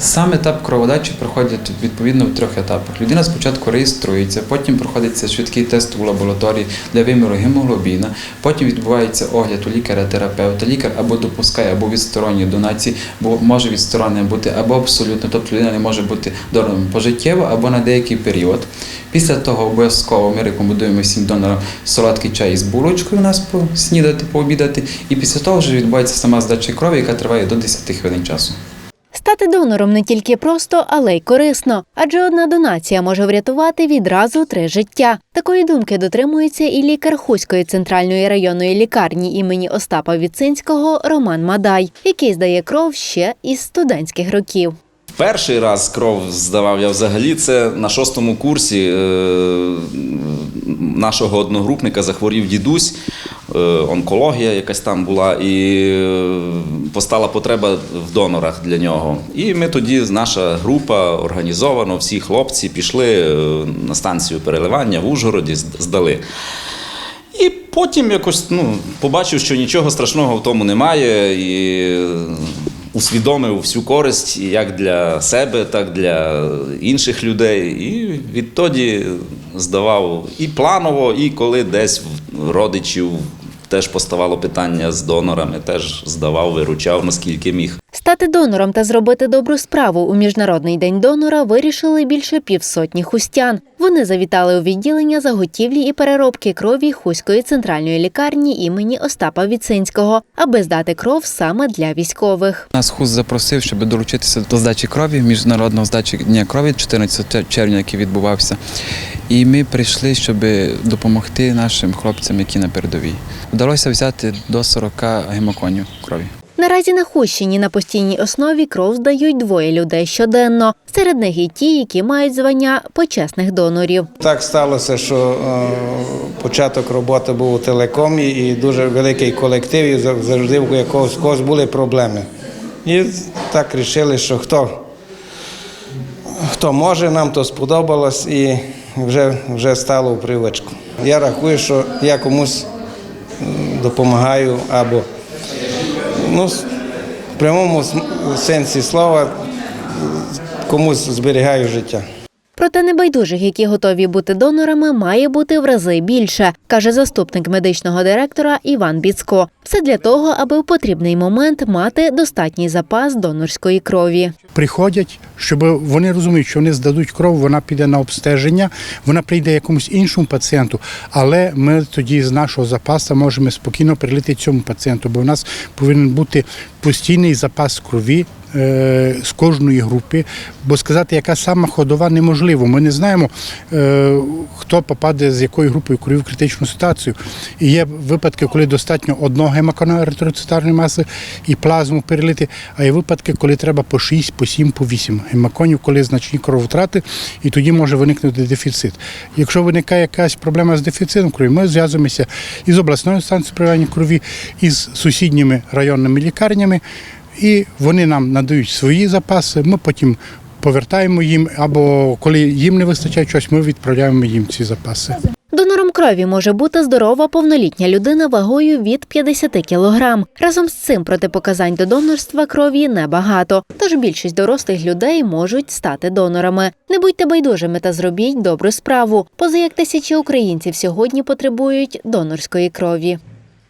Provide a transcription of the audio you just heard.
Сам етап кроводачі проходить відповідно в трьох етапах. Людина спочатку реєструється, потім проходиться швидкий тест у лабораторії для виміру гемоглобіна, потім відбувається огляд у лікаря-терапевта. Лікар або допускає, або відсторонні донації, бо може відсторонення бути або абсолютно, тобто людина не може бути донором пожиттєво або на деякий період. Після того обов'язково ми рекомендуємо всім донорам солодкий чай із булочкою у нас поснідати, пообідати. І після того вже відбувається сама здача крові, яка триває до 10 хвилин часу. Стати донором не тільки просто, але й корисно, адже одна донація може врятувати відразу три життя. Такої думки дотримується і лікар Хуської центральної районної лікарні імені Остапа Віцинського Роман Мадай, який здає кров ще із студентських років. Перший раз кров здавав я взагалі. Це на шостому курсі е, нашого одногрупника захворів дідусь, онкологія якась там була, і е, постала потреба в донорах для нього. І ми тоді, наша група організовано, всі хлопці пішли е, на станцію переливання в Ужгороді, здали. І потім якось ну, побачив, що нічого страшного в тому немає, і е, усвідомив всю користь як для себе, так для інших людей. І відтоді здавав і планово, і коли десь в родичів теж поставало питання з донорами, теж здавав, виручав, наскільки міг. Стати донором та зробити добру справу у міжнародний день донора вирішили більше півсотні хустян. Вони завітали у відділення заготівлі і переробки крові Хуської центральної лікарні імені Остапа Віцинського, аби здати кров саме для військових. Нас ХУЗ запросив, щоб долучитися до здачі крові, міжнародного здачі дня крові 14 червня, який відбувався. І ми прийшли, щоб допомогти нашим хлопцям, які на передовій. Вдалося взяти до 40 гемоконів крові. Наразі на Хущині на постійній основі кров здають двоє людей щоденно. Серед них і ті, які мають звання почесних донорів. Так сталося, що е, початок роботи був у телекомі і дуже великий колектив, і зав- завжди у якогось когось були проблеми. І так вирішили, що хто, хто може, нам то сподобалось і вже, вже стало у привичку. Я рахую, що я комусь допомагаю або ну, в прямому сенсі слова комусь зберігаю життя. Проте небайдужих, які готові бути донорами, має бути в рази більше, каже заступник медичного директора Іван Біцко. Все для того, аби в потрібний момент мати достатній запас донорської крові. приходять, щоб вони розуміють, що вони здадуть кров, вона піде на обстеження, вона прийде якомусь іншому пацієнту, але ми тоді з нашого запасу можемо спокійно прилити цьому пацієнту, бо в нас повинен бути постійний запас крові. Е, З кожної групи, бо сказати, яка сама ходова, неможливо. Ми не знаємо, е, хто попаде з якою групою крові в критичну ситуацію. І є випадки, коли достатньо одного гемокона еритроцитарної маси і плазму перелити, а є випадки, коли треба по 6, по 7, по 8 гемоконів, коли значні кровотрати, і тоді може виникнути дефіцит. Якщо виникає якась проблема з дефіцитом крові, ми зв'язуємося із обласною станцією приймання крові, із сусідніми районними лікарнями, і вони нам надають свої запаси, ми потім повертаємо їм, або коли їм не вистачає чогось, ми відправляємо їм ці запаси. Донором крові може бути здорова повнолітня людина вагою від 50 кілограм. Разом з цим протипоказань до донорства крові небагато. Тож більшість дорослих людей можуть стати донорами. Не будьте байдужими та зробіть добру справу. Поза як тисячі українців сьогодні потребують донорської крові.